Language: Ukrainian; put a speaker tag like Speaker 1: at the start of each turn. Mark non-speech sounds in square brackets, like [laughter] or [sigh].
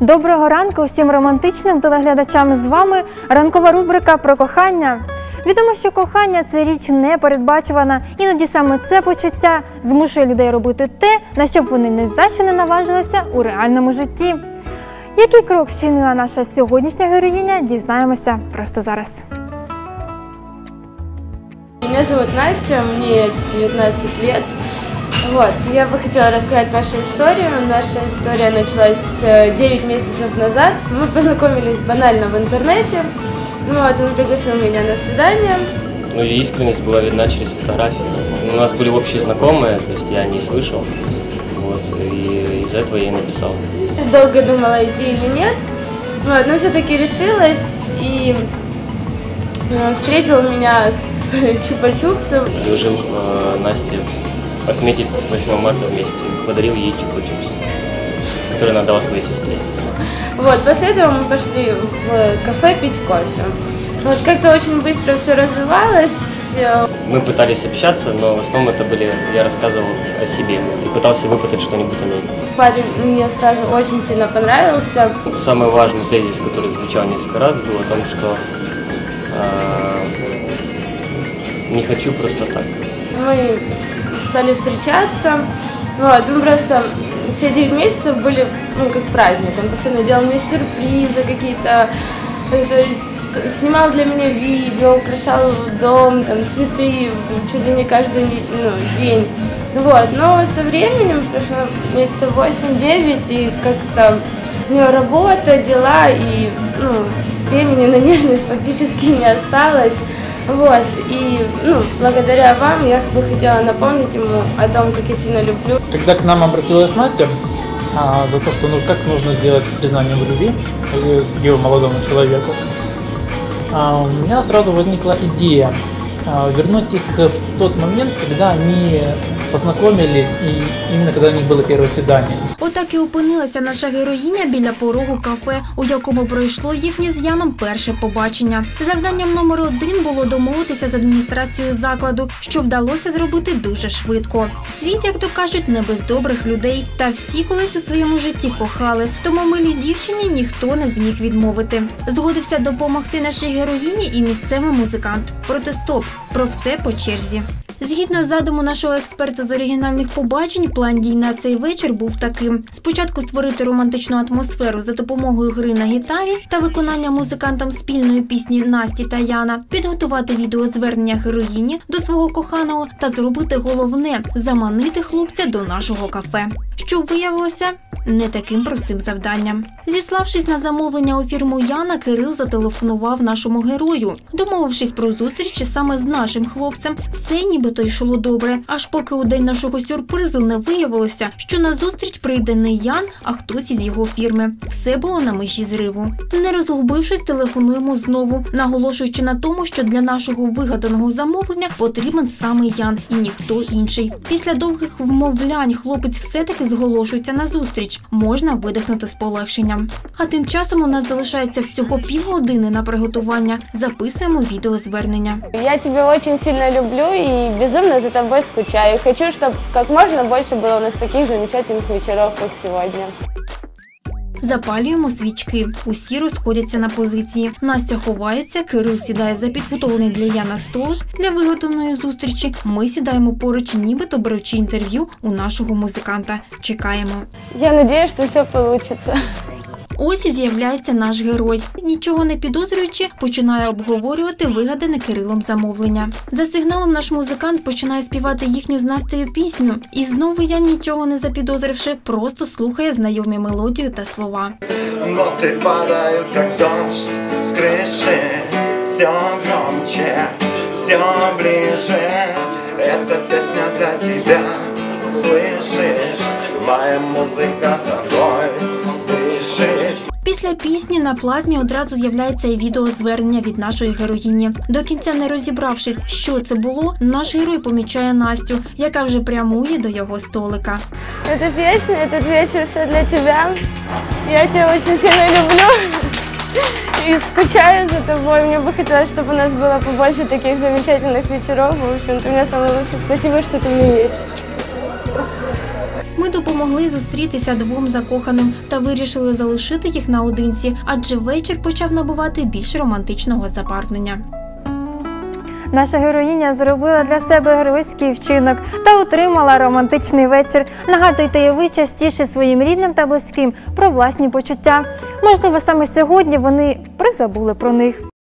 Speaker 1: Доброго ранку всім романтичним телеглядачам. З вами ранкова рубрика про кохання. Відомо, що кохання це річ непередбачувана, іноді саме це почуття змушує людей робити те, на що б вони ні за що не наважилися у реальному житті. Який крок вчинила наша сьогоднішня героїня, дізнаємося просто зараз.
Speaker 2: Меня зовут Настя, мне 19 лет. Вот, я бы хотела рассказать нашу историю. Наша история началась э, 9 месяцев назад. Мы познакомились банально в интернете. Вот, он пригласил меня на свидание.
Speaker 3: Ну и искренность была видна через фотографии. У нас были общие знакомые, то есть я не слышал. Вот, и из-за этого я и написал.
Speaker 2: Долго думала, идти или нет. Вот, но все-таки решилась и э, встретил меня с [laughs] чупа-чупсом.
Speaker 3: Предложил э, Насте отметить 8 марта вместе. Подарил ей чупа-чупс, который она дала своей сестре.
Speaker 2: Вот, после этого мы пошли в кафе пить кофе. Вот как-то очень быстро все развивалось.
Speaker 3: Мы пытались общаться, но в основном это были, я рассказывал о себе и пытался выпытать что-нибудь о ней.
Speaker 2: Парень мне сразу очень сильно понравился.
Speaker 3: Самый важный тезис, который звучал несколько раз, был о том, что э, не хочу просто так.
Speaker 2: Мы стали встречаться. Вот, мы просто все 9 месяцев были, ну, как праздник. Он постоянно делал мне сюрпризы какие-то, то есть снимал для меня видео, украшал дом, там, цветы, чуть ли не каждый ну, день. Вот, но со временем, прошло месяца 8-9, и как-то у него работа, дела, и ну, времени на нежность [laughs] фактически не осталось. Вот, и ну, благодаря вам я бы хотела напомнить ему о том, как я сильно люблю.
Speaker 4: Когда к нам обратилась Настя а, за то, что ну как нужно сделать признание в любви ее молодому человеку, а, у меня сразу возникла идея а, вернуть их в тот момент, когда они познакомились и именно когда у них было первое свидание.
Speaker 5: Отак і опинилася наша героїня біля порогу кафе, у якому пройшло їхнє з Яном перше побачення. Завданням номер один було домовитися з адміністрацією закладу, що вдалося зробити дуже швидко. Світ, як то кажуть, не без добрих людей, та всі колись у своєму житті кохали. Тому милій дівчині ніхто не зміг відмовити. Згодився допомогти нашій героїні і місцевий музикант. Проте стоп, про все по черзі. Згідно задуму нашого експерта з оригінальних побачень, план дій на цей вечір був таким: спочатку створити романтичну атмосферу за допомогою гри на гітарі та виконання музикантом спільної пісні Насті та Яна, підготувати відеозвернення героїні до свого коханого та зробити головне заманити хлопця до нашого кафе. Що виявилося не таким простим завданням. Зіславшись на замовлення у фірму Яна, Кирил зателефонував нашому герою, домовившись про зустріч саме з нашим хлопцем, все нібито йшло добре. Аж поки у день нашого сюрпризу не виявилося, що на зустріч прийде не Ян, а хтось із його фірми. Все було на межі зриву. Не розгубившись, телефонуємо знову, наголошуючи на тому, що для нашого вигаданого замовлення потрібен саме Ян і ніхто інший. Після довгих вмовлянь хлопець все-таки зголошується на зустріч. Можна видихнути з полегшенням. А тим часом у нас залишається всього півгодини на приготування. Записуємо відеозвернення.
Speaker 2: Я тебя очень сильно люблю и безумно за тобой скучаю. Хочу, чтобы как можно больше было у нас таких замечательных вечеров, как сегодня.
Speaker 5: Запалюємо свічки. Усі розходяться на позиції. Настя ховається, Кирил сідає за підготовлений для Яна столик для виготовленої зустрічі. Ми сідаємо поруч, нібито беручи інтерв'ю у нашого музиканта. Чекаємо.
Speaker 2: Я надеюсь, что все получится.
Speaker 5: Ось і з'являється наш герой. Нічого не підозрюючи, починає обговорювати вигадане Кирилом замовлення. За сигналом наш музикант починає співати їхню з Настею пісню. І знову я нічого не запідозривши, просто слухає знайомі мелодію та слова.
Speaker 6: Ноты падают, как дождь с крыши Все громче, все ближе Эта песня для тебя, слышишь? Моя музыка тобой дышит
Speaker 5: Після пісні на плазмі одразу з'являється і відеозвернення від нашої героїні. До кінця не розібравшись, що це було, наш герой помічає Настю, яка вже прямує до його столика.
Speaker 2: Эта песня, этот вечер все для тебя. Я тебя очень сильно люблю и скучаю за тобой. Мне бы хотелось, чтобы у нас было побольше таких замечательных вечеров. В общем, ты мне самый лучший. Спасибо, что ты у меня есть.
Speaker 7: Ми допомогли зустрітися двом закоханим та вирішили залишити їх наодинці, адже вечір почав набувати більш романтичного забарвлення.
Speaker 5: Наша героїня зробила для себе геройський вчинок та отримала романтичний вечір. Нагадуйте і ви частіше своїм рідним та близьким про власні почуття. Можливо, саме сьогодні вони призабули про них.